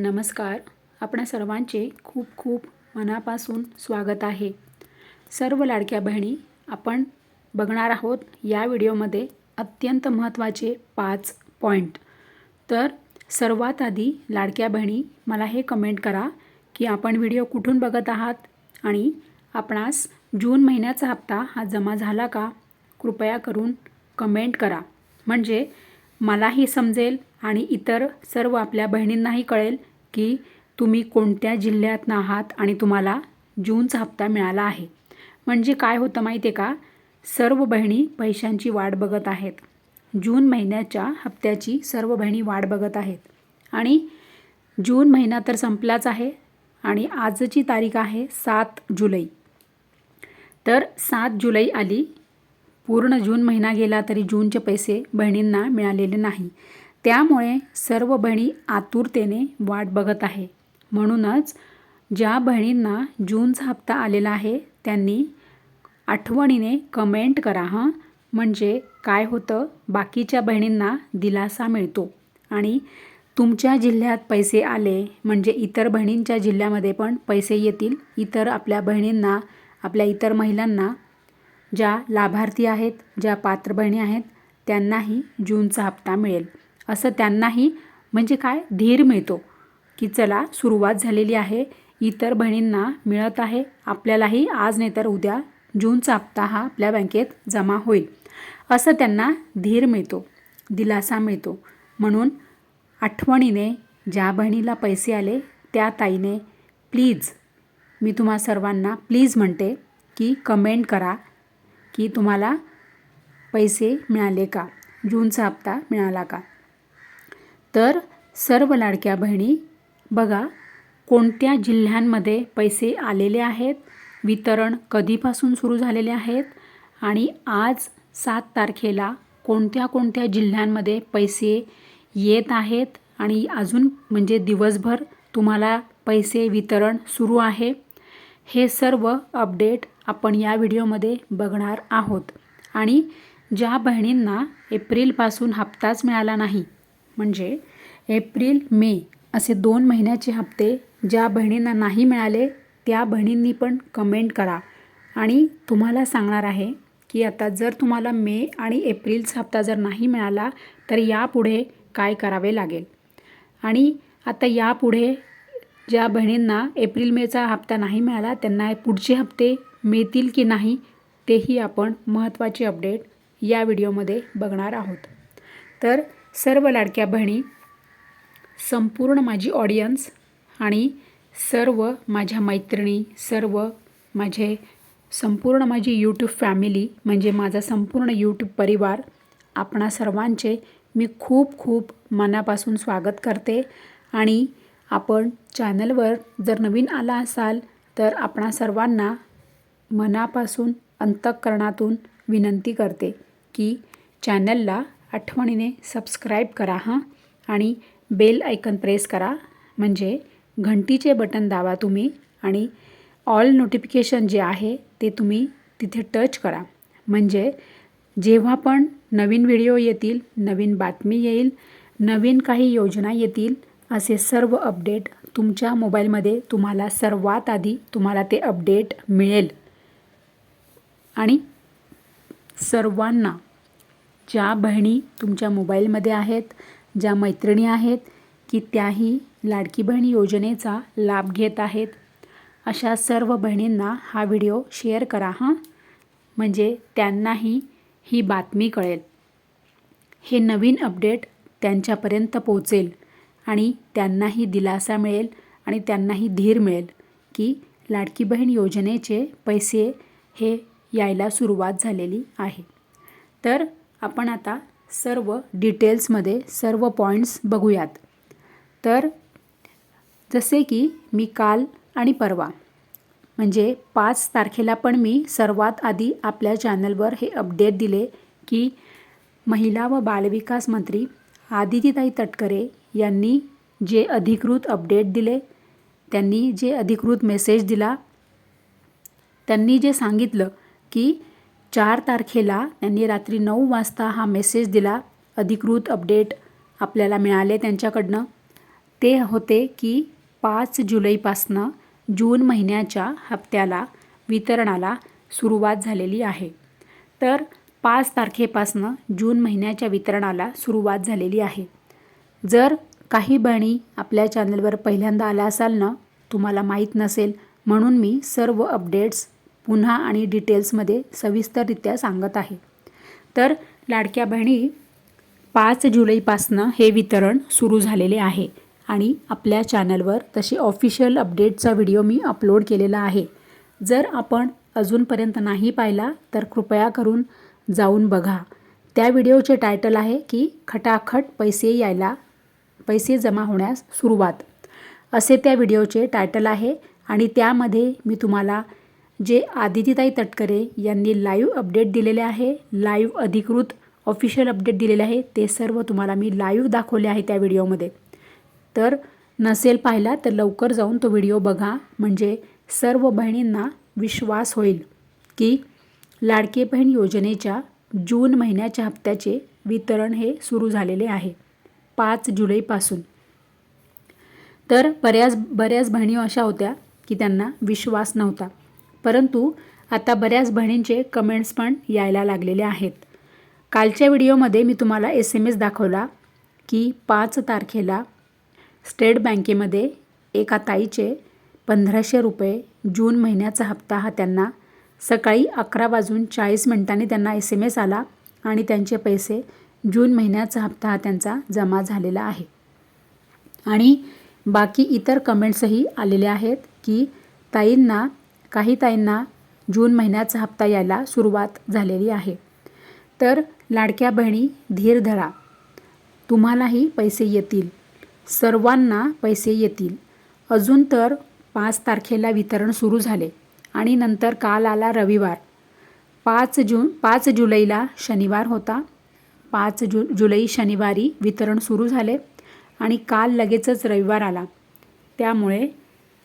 नमस्कार. आपणा सर्वांचे खूप खूप मनापासून स्वागत आहे. सर्व लाडक्या बहिणी आपण बघणार आहोत या व्हिडिओमध्ये अत्यंत महत्त्वाचे पाच पॉईंट तर सर्वात आधी लाडक्या बहिणी मला हे कमेंट करा की आपण व्हिडिओ कुठून बघत आहात आणि आपणास जून महिन्याचा हप्ता हा जमा झाला का? कृपया करून कमेंट करा. म्हणजे मलाही समजेल आणि इतर सर्व आपल्या बहिणींनाही कळेल की तुम्ही कोणत्या जिल्ह्यातनं आहात आणि तुम्हाला जूनचा हप्ता मिळाला आहे. म्हणजे काय होतं माहिती आहे का? सर्व बहिणी पैशांची वाट बघत आहेत. जून महिन्याच्या हप्त्याची सर्व बहिणी वाट बघत आहेत. आणि जून महिना तर संपलाच आहे आणि आजची तारीख आहे सात जुलै. तर सात जुलै आली. पूर्ण जून महिना गेला तरी जूनचे पैसे बहिणींना मिळालेले नाही. त्यामुळे सर्व बहिणी आतुरतेने वाट बघत आहे. म्हणूनच ज्या बहिणींना जूनचा हप्ता आलेला आहे त्यांनी आठवणीने कमेंट करा हां. म्हणजे काय होतं? बाकीच्या बहिणींना दिलासा मिळतो. आणि तुमच्या जिल्ह्यात पैसे आले म्हणजे इतर बहिणींच्या जिल्ह्यामध्ये पण पैसे येतील. इतर आपल्या बहिणींना आपल्या इतर महिलांना ज्या लाभार्थी आहेत ज्या पात्र बहिणी आहेत त्यांनाही जूनचा हप्ता मिळेल. असं त्यांनाही म्हणजे काय? धीर मिळतो की चला सुरुवात झालेली आहे. इतर बहिणींना मिळत आहे. आपल्यालाही आज नाही तर उद्या जूनचा हप्ता हा आपल्या बँकेत जमा होईल. असं त्यांना धीर मिळतो दिलासा मिळतो. म्हणून आठवणीने ज्या बहिणीला पैसे आले त्या ताईने प्लीज मी तुम्हा सर्वांना प्लीज म्हणते की कमेंट करा की तुम्हाला पैसे मिळाले का? जूनचा हप्ता मिळाला का? तर सर्व लाडक्या बहिणी बघा कोणत्या जिल्ह्यांमध्ये पैसे आलेले आहेत वितरण कधीपासून सुरू झालेले आहेत आणि आज सात तारखेला कोणत्या कोणत्या जिल्ह्यांमध्ये पैसे येत आहेत आणि अजून म्हणजे दिवसभर तुम्हाला पैसे वितरण सुरू आहे हे सर्व अपडेट आपण या व्हिडिओमध्ये बघणार आहोत. आणि ज्या बहिणींना एप्रिलपासून हप्ताच मिळाला नाही म्हणजे एप्रिल मे असे दोन महिन्याचे हप्ते ज्या बहिणींना नाही मिळाले त्या बहिणींनी पण कमेंट करा. आणि तुम्हाला सांगणार आहे की आता जर तुम्हाला मे आणि एप्रिलचा हप्ता जर नाही मिळाला तर यापुढे काय करावे लागेल? आणि आता यापुढे ज्या बहिणींना एप्रिल मेचा हप्ता नाही मिळाला त्यांना पुढचे हप्ते मिळतील की नाही तेही आपण महत्त्वाचे अपडेट या व्हिडिओमध्ये बघणार आहोत. तर सर्व लाडक्या बहिणी संपूर्ण माझी ऑडियन्स आणि सर्व माझ्या मैत्रिणी सर्व माझे संपूर्ण माझी यूट्यूब फॅमिली म्हणजे माझा संपूर्ण यूट्यूब परिवार आपणा सर्वांचे मी खूप खूप मनापासून स्वागत करते. आणि आपण चॅनलवर जर नवीन आला असाल तर आपणा सर्वांना मनापासून अंतःकरणातून विनंती करते की चॅनलला आठवणीने सबस्क्राईब करा हां. आणि बेल आयकन प्रेस करा म्हणजे घंटीचे बटन दाबा तुम्ही आणि ऑल नोटिफिकेशन जे आहे ते तुम्ही तिथे टच करा. म्हणजे जेव्हा पण नवीन व्हिडिओ येतील नवीन बातमी येईल नवीन काही योजना येतील असे सर्व अपडेट तुमच्या मोबाईलमध्ये तुम्हाला सर्वात आधी तुम्हाला ते अपडेट मिळेल. आणि सर्वांना ज्या बहिणी तुमच्या मोबाईलमध्ये आहेत ज्या मैत्रिणी आहेत की त्याही लाडकी बहीण योजनेचा लाभ घेत आहेत. अशा सर्व बहिणींना हा व्हिडिओ शेअर करा हां? म्हणजे त्यांनाही ही बातमी कळेल. हे नवीन अपडेट त्यांच्यापर्यंत पोचेल आणि त्यांनाही दिलासा मिळेल आणि त्यांनाही धीर मिळेल की लाडकी बहीण योजनेचे पैसे हे यायला सुरुवात झालेली आहे. तर आपण आता सर्व डिटेल्समध्ये सर्व पॉईंट्स बघूयात. तर जसे की मी काल आणि परवा म्हणजे पाच तारखेला पण मी सर्वात आधी आपल्या चॅनलवर हे अपडेट दिले की महिला व बालविकास मंत्री आदितीताई तटकरे यांनी जे अधिकृत अपडेट दिले त्यांनी जे अधिकृत मेसेज दिला त्यांनी जे सांगितलं की चार तारखेला त्यांनी रात्री नऊ वाजता हा मेसेज दिला. अधिकृत अपडेट आपल्याला मिळाले त्यांच्याकडनं. ते होते की पाच जुलैपासनं जून महिन्याच्या हप्त्याला वितरणाला सुरुवात झालेली आहे. तर पाच तारखेपासनं जून महिन्याच्या वितरणाला सुरुवात झालेली आहे. जर काही बहिणी आपल्या चॅनलवर पहिल्यांदा आल्या असाल ना तुम्हाला माहीत नसेल म्हणून मी सर्व अपडेट्स पुन्हा आणि डिटेल्समध्ये सविस्तररित्या सांगत आहे. तर लाडक्या बहिणी पाच जुलैपासनं हे वितरण सुरू झालेले आहे आणि आपल्या चॅनलवर तसे ऑफिशियल अपडेटचा व्हिडिओ मी अपलोड केलेला आहे. जर आपण अजूनपर्यंत नाही पाहिला तर कृपया करून जाऊन बघा. त्या व्हिडिओचे टायटल आहे की खटाखट पैसे यायला पैसे जमा होण्यास सुरुवात. असे त्या व्हिडिओचे टायटल आहे आणि त्यामध्ये मी तुम्हाला जे आदितीताई तटकरे यांनी लाईव्ह अपडेट दिलेले आहे. लाईव्ह अधिकृत ऑफिशियल अपडेट दिलेले आहे. ते सर्व तुम्हाला मी लाईव्ह दाखवले आहे त्या व्हिडिओमध्ये तर नसेल पाहिला तर लवकर जाऊन तो व्हिडिओ बघा. म्हणजे सर्व बहिणींना विश्वास होईल की लाडके बहीण योजनेच्या जून महिन्याच्या हप्त्याचे वितरण हे सुरू झालेले आहे. पाच जुलैपासून. तर बऱ्याच बऱ्याच बहिणी अशा होत्या की त्यांना विश्वास नव्हता. परंतु आता बऱ्याच बहिणींचे कमेंट्स पण यायला लागलेले आहेत. कालच्या व्हिडिओमध्ये मी तुम्हाला एस एम एस दाखवला की पाच तारखेला स्टेट बँकेमध्ये एका ताईचे पंधराशे रुपये जून महिन्याचा हप्ता हा त्यांना सकाळी अकरा वाजून चाळीस मिनिटांनी त्यांना एस एम एस आला आणि त्यांचे पैसे जून महिन्याचा हप्ता हा त्यांचा जमा झालेला आहे. आणि बाकी इतर कमेंट्सही आलेले आहेत की ताईंना काही ताईंना जून महिन्याचा हप्ता यायला सुरुवात झालेली आहे. तर लाडक्या बहिणी धीर धरा. तुम्हालाही पैसे येतील. सर्वांना पैसे येतील. अजून तर पाच तारखेला वितरण सुरू झाले आणि नंतर काल आला रविवार. पाच जून पाच जुलैला शनिवार होता. पाच जु जुलै शनिवारी वितरण सुरू झाले आणि काल लगेचच रविवार आला. त्यामुळे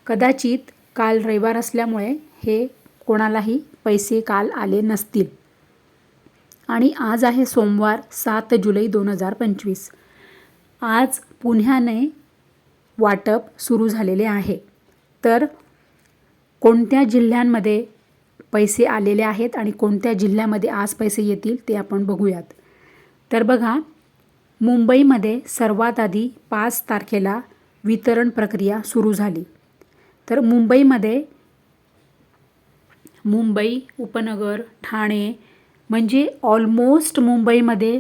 कदाचित काल रविवार असल्यामुळे हे कोणालाही पैसे काल आले नसतील. आणि आज आहे सोमवार सात जुलै दोन हजार पंचवीस. आज पुण्याने वाटप सुरू झालेले आहे. तर कोणत्या जिल्ह्यांमध्ये पैसे आलेले आहेत आणि कोणत्या जिल्ह्यामध्ये आज पैसे येतील ते आपण बघूयात. तर बघा मुंबईमध्ये सर्वात आधी पाच तारखेला वितरण प्रक्रिया सुरू झाली. तर मुंबईमध्ये मुंबई उपनगर ठाणे म्हणजे ऑलमोस्ट मुंबईमध्ये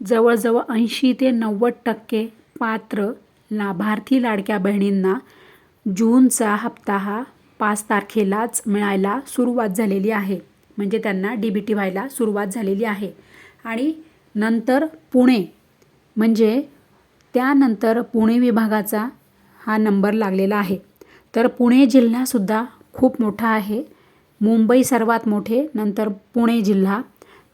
जवळजवळ ऐंशी ते नव्वद टक्के पात्र लाभार्थी लाडक्या बहिणींना जूनचा हप्ता हा पाच तारखेलाच मिळायला सुरुवात झालेली आहे. म्हणजे त्यांना डी बी टी व्हायला सुरुवात झालेली आहे. आणि नंतर पुणे म्हणजे त्यानंतर पुणे विभागाचा हा नंबर लागलेला आहे. तर पुणे जिल्हासुद्धा खूप मोठा आहे. मुंबई सर्वात मोठे नंतर पुणे जिल्हा.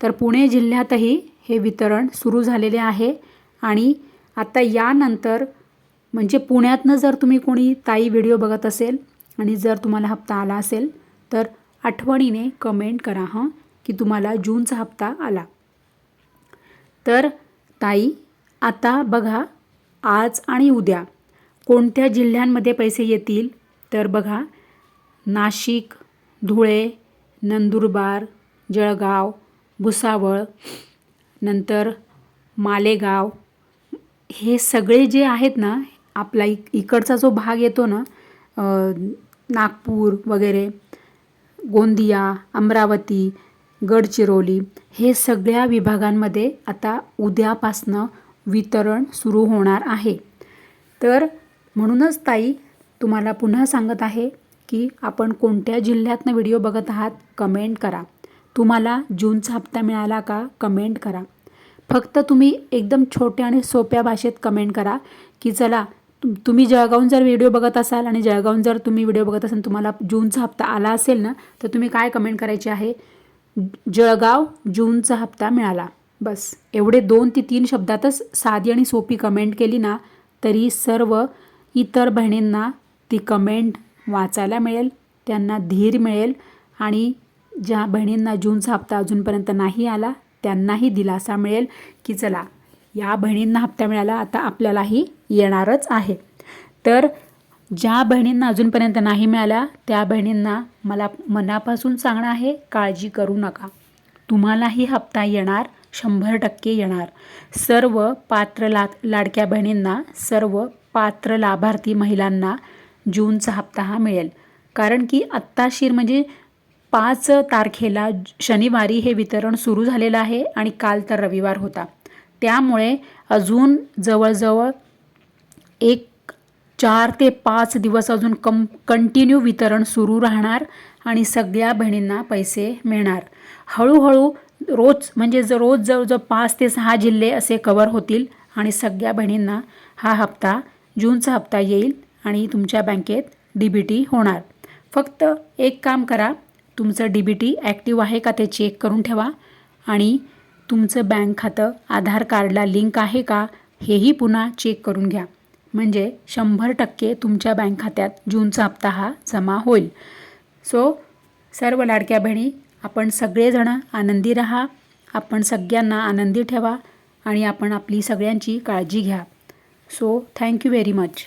तर पुणे जिल्ह्यातही हे वितरण सुरू झालेले आहे आणि आता यानंतर म्हणजे पुण्यातनं जर तुम्ही कोणी ताई व्हिडिओ बघत असेल आणि जर तुम्हाला हप्ता आला असेल तर आठवणीने कमेंट करा हं की तुम्हाला जूनचा हप्ता आला. तर ताई आता बघा आज आणि उद्या कोणत्या जिल्ह्यांमध्ये पैसे येतील? तर बघा नाशिक धुळे नंदुरबार जळगाव भुसावळ नंतर मालेगाव हे सगळे जे आहेत ना आपला इक इकडचा जो भाग येतो ना नागपूर वगैरे गोंदिया अमरावती गडचिरोली हे सगळ्या विभागांमध्ये आता उद्यापासनं वितरण सुरू होणार आहे. तर म्हणूनच ताई तुम्हाला पुन्हा सांगत आहे की आपण कोणत्या जिल्ह्यातनं व्हिडिओ बघत आहात कमेंट करा. तुम्हाला जूनचा हप्ता मिळाला का कमेंट करा. फक्त तुम्ही एकदम छोट्या आणि सोप्या भाषेत कमेंट करा की चला तुम तुम्ही जळगावून जर व्हिडिओ बघत असाल आणि जळगावून जर तुम्ही व्हिडिओ बघत असाल तुम्हाला जूनचा हप्ता आला असेल ना तर तुम्ही काय कमेंट करायचे आहे? जळगाव जूनचा हप्ता मिळाला. बस. एवढे दोन ते तीन शब्दातच साधी आणि सोपी कमेंट केली ना तरी सर्व इतर बहिणींना ती कमेंट वाचायला मिळेल त्यांना धीर मिळेल आणि ज्या बहिणींना जूनचा हप्ता अजूनपर्यंत नाही आला त्यांनाही दिलासा मिळेल की चला या बहिणींना हप्ता मिळाला आता आपल्यालाही येणारच आहे. तर ज्या बहिणींना अजूनपर्यंत नाही मिळाल्या त्या बहिणींना मला मनापासून सांगणं आहे काळजी करू नका. तुम्हालाही हप्ता येणार शंभर टक्के येणार. सर्व पात्र ला लाडक्या बहिणींना सर्व पात्र लाभार्थी महिलांना जूनचा हप्ता हा मिळेल. कारण की आत्ताशीर म्हणजे पाच तारखेला शनिवारी हे वितरण सुरू झालेलं आहे आणि काल तर रविवार होता. त्यामुळे अजून जवळजवळ एक चार ते पाच दिवस अजून कम कंटिन्यू वितरण सुरू राहणार आणि सगळ्या बहिणींना पैसे मिळणार. हळूहळू रोज म्हणजे ज रोज जवळजवळ पाच ते सहा जिल्हे असे कवर होतील आणि सगळ्या बहिणींना हा हप्ता जूनचा हप्ता येईल. आणि तुमच्या बँकेत डी बी टी होणार. फक्त एक काम करा तुमचं डी बी टी ॲक्टिव्ह आहे का ते चेक करून ठेवा आणि तुमचं बँक खातं आधार कार्डला लिंक आहे का हेही पुन्हा चेक करून घ्या. म्हणजे शंभर टक्के तुमच्या बँक खात्यात जूनचा हप्ता हा जमा होईल. सो सर्व लाडक्या बहिणी आपण सगळेजणं आनंदी राहा आपण सगळ्यांना आनंदी ठेवा आणि आपण आपली सगळ्यांची काळजी घ्या. So thank you very much.